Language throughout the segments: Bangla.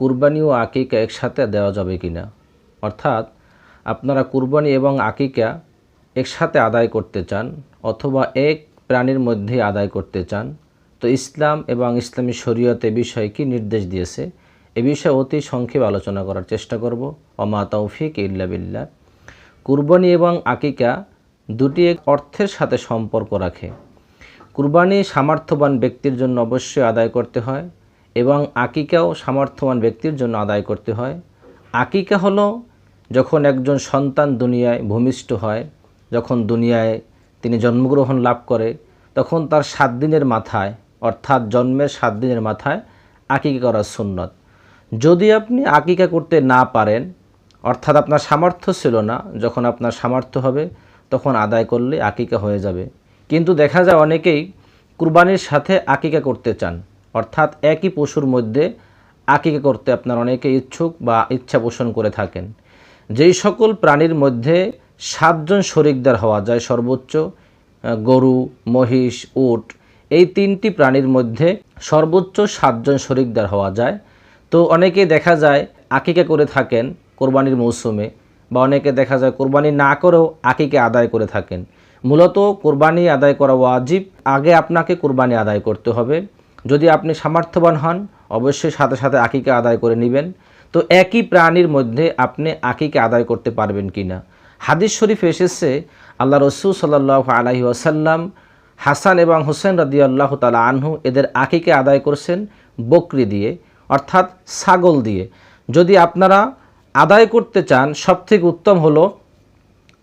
কুরবানি ও আকিকা একসাথে দেওয়া যাবে কি না অর্থাৎ, আপনারা কুরবানি এবং আকিকা একসাথে আদায় করতে চান অথবা এক প্রাণীর মধ্যে আদায় করতে চান, তো ইসলাম এবং ইসলামী শরীয়তে বিষয়ে কি নির্দেশ দিয়েছে? এ বিষয়ে অতি সংক্ষেপ আলোচনা করার চেষ্টা করব। অমা তৌফিক ইল্লা বিল্লাহ। কুরবানি এবং আকিকা দুটি এক অর্থের সাথে সম্পর্ক রাখে। কুরবানি সামর্থ্যবান ব্যক্তির জন্য অবশ্যই আদায় করতে হয়। এবং আকিকাও সামর্থ্যবান ব্যক্তির জন্য আদায় করতে হয়। আকিকা হলো যখন একজন সন্তান দুনিয়ায় ভূমিষ্ঠ হয়, যখন দুনিয়ায় তিনি জন্মগ্রহণ লাভ করে, তখন তার সাত দিনের মাথায়, অর্থাৎ জন্মের সাত দিনের মাথায় আকিকা করার সুন্নত। যদি আপনি আকিকা করতে না পারেন, অর্থাৎ আপনার সামর্থ্য ছিল না, যখন আপনার সামর্থ্য হবে, তখন আদায় করলে আকিকা হয়ে যাবে। কিন্তু দেখা যায় অনেকেই কুরবানির সাথে আকিকা করতে চান। অর্থাৎ একই পশুর মধ্যে আকিকা করতে আপনার অনেকে ইচ্ছুক বা ইচ্ছা পোষণ করে থাকেন। যেই সকল প্রাণীর মধ্যে সাতজন শরিকদার হওয়া যায়, সর্বোচ্চ গরু, মহিষ, উট, এই তিনটি প্রাণীর মধ্যে সর্বোচ্চ সাতজন শরিকদার হওয়া যায়। তো অনেকে দেখা যায় আকিকা করে থাকেন কোরবানির মৌসুমে বা অনেকে দেখা যায় কোরবানি না করেও আকিকে আদায় করে থাকেন। মূলত কোরবানি আদায় করা ওয়াজিব, আগে আপনাকে কোরবানি আদায় করতে হবে। যদি আপনি সামর্থ্যবান হন, অবশ্যই সাথে সাথে আকিকে আদায় করে নেবেন। তো একই প্রাণীর মধ্যে আপনি আকিকে আদায় করতে পারবেন কি না হাদিস শরীফ এসেছে, আল্লাহ রসুল সাল্লাহ আলহি আসাল্লাম হাসান এবং হোসেন রাদি আল্লাহ তালা আনহু এদের আকিকে আদায় করছেন বকরি দিয়ে, অর্থাৎ ছাগল দিয়ে। যদি আপনারা আদায় করতে চান, সবথেকে উত্তম হলো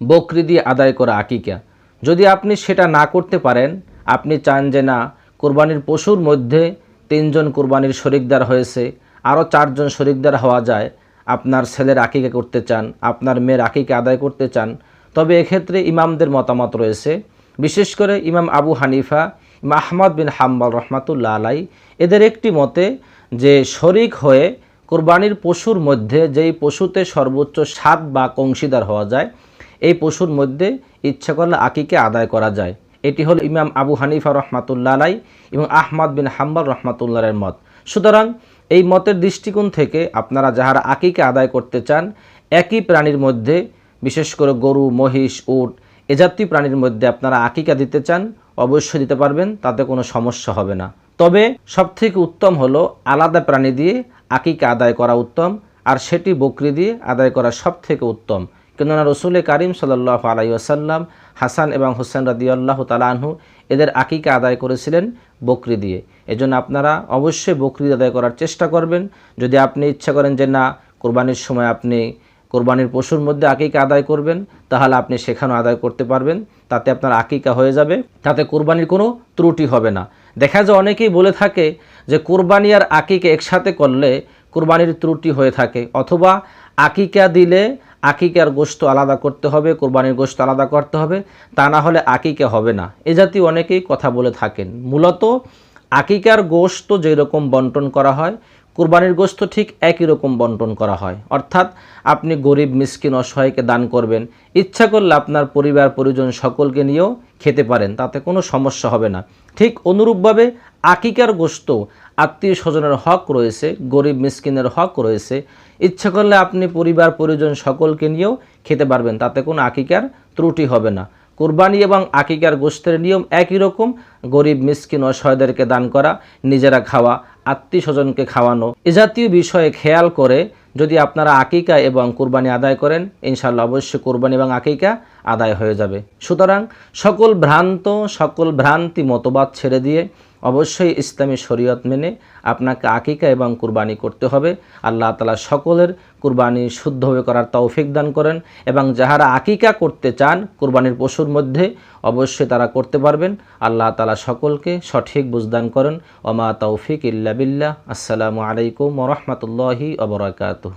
বকরি দিয়ে আদায় করা আকিকা। যদি আপনি সেটা না করতে পারেন, আপনি চান যে না কোরবানির পশুর মধ্যে তিনজন কোরবানির শরিকদার হয়েছে, আরও চারজন শরিকদার হওয়া যায়। আপনার ছেলের আকিকা করতে চান, আপনার মেয়ের আকিকা আদায় করতে চান, তবে এক্ষেত্রে ইমামদের মতামত রয়েছে। বিশেষ করে ইমাম আবু হানিফা, ইমাম আহমদ বিন হাম্বাল রহমাতুল্লা আলাই এদের একটি মতে যে শরিক হয়ে কোরবানির পশুর মধ্যে যেই পশুতে সর্বোচ্চ সাত বা অংশীদার হওয়া যায়, এই পশুর মধ্যে ইচ্ছা করলে আকিকে আদায় করা যায়। এটি হল ইমাম আবু হানিফা রহমাতুল্লা আলাই এবং আহমদ বিন হাম্বাল রহমাতুল্লাহের মত। সুতরাং এই মতের দৃষ্টিকোণ থেকে আপনারা যাহারা আকিকে আদায় করতে চান, একই প্রাণীর মধ্যে, বিশেষ করে গরু, মহিষ, উট, এ জাতীয় প্রাণীর মধ্যে আপনারা আকিকা দিতে চান, অবশ্যই দিতে পারবেন, তাতে কোনো সমস্যা হবে না। তবে সবথেকে উত্তম হলো আলাদা প্রাণী দিয়ে আকিকা আদায় করা উত্তম, আর সেটি বকরি দিয়ে আদায় করা সব থেকে উত্তম। কেননা রসুল করিম সাল্লাহ আলাই আসাল্লাম হাসান এবং হোসেন রাদিয়াল্লাহ তালাহু এদের আকিকা আদায় করেছিলেন বকরি দিয়ে। এজন্য আপনারা অবশ্যই বকরি আদায় করার চেষ্টা করবেন। যদি আপনি ইচ্ছা করেন যে না, কোরবানির সময় আপনি কোরবানির পশুর মধ্যে আকিকা আদায় করবেন, তাহলে আপনি সেখানেও আদায় করতে পারবেন। তাতে আপনার আকিকা হয়ে যাবে। তাতে কোরবানির কোনো ত্রুটি হবে না। দেখা যায় অনেকেই বলে থাকে যে কোরবানি আর আকিকা একসাথে করলে কোরবানির ত্রুটি হয়ে থাকে, অথবা আকিকা দিলে আকিকার গোস্ত আলাদা করতে হবে, কোরবানির গোস্ত আলাদা করতে হবে, তা না হলে আকিকা হবে না। এ জাতীয় অনেকেই কথা বলে থাকেন। মূলত আকিকার গোস্ত যেই রকম বন্টন করা হয়, কুরবানির গোস্ত ঠিক একই রকম বন্টন করা হয়। অর্থাৎ আপনি গরিব, মিসকিন, অসহায়কে দান করবেন, ইচ্ছা করলে আপনার পরিবার, পরিজন সকলকে নিয়েও খেতে পারেন, তাতে কোনো সমস্যা হবে না। ঠিক অনুরূপভাবে আকিকার গোস্ত আত্মীয় স্বজনের হক রয়েছে, গরিব মিসকিনের হক রয়েছে। ইচ্ছা করলে আপনি পরিবার, পরিজন সকলকে নিয়েও খেতে পারবেন, তাতে কোনো আকিকার ত্রুটি হবে না। কোরবানি এবং আকিকার গোস্তের নিয়ম একই রকম, গরিব, মিসকিন, অসহায়দেরকে দান করা, নিজেরা খাওয়া, আত্মীয় স্বজনকে খাওয়ানো। এ জাতীয় বিষয়ে খেয়াল করে যদি আপনারা আকিকা এবং কোরবানি আদায় করেন ইনশাল্লাহ অবশ্যই কোরবানি এবং আকিকা আদায় হয়ে যাবে। সুতরাং সকল ভ্রান্ত, সকল ভ্রান্তি মতবাদ ছেড়ে দিয়ে অবশ্যই ইসলামী শরীয়ত মেনে আপনাকে আকিকা এবং কুরবানি করতে হবে। আল্লাহ তালা সকলের কুরবানি শুদ্ধভাবে করার তৌফিক দান করেন এবং যাহারা আকিকা করতে চান কুরবানির পশুর মধ্যে অবশ্যই তারা করতে পারবেন। আল্লাহ তালা সকলকে সঠিক বুঝদান করেন। ওমা তৌফিক ইল্লা বিল্লাহ। আসসালামু আলাইকুম ওরহমতুল্লাহি অবরাকাতুহ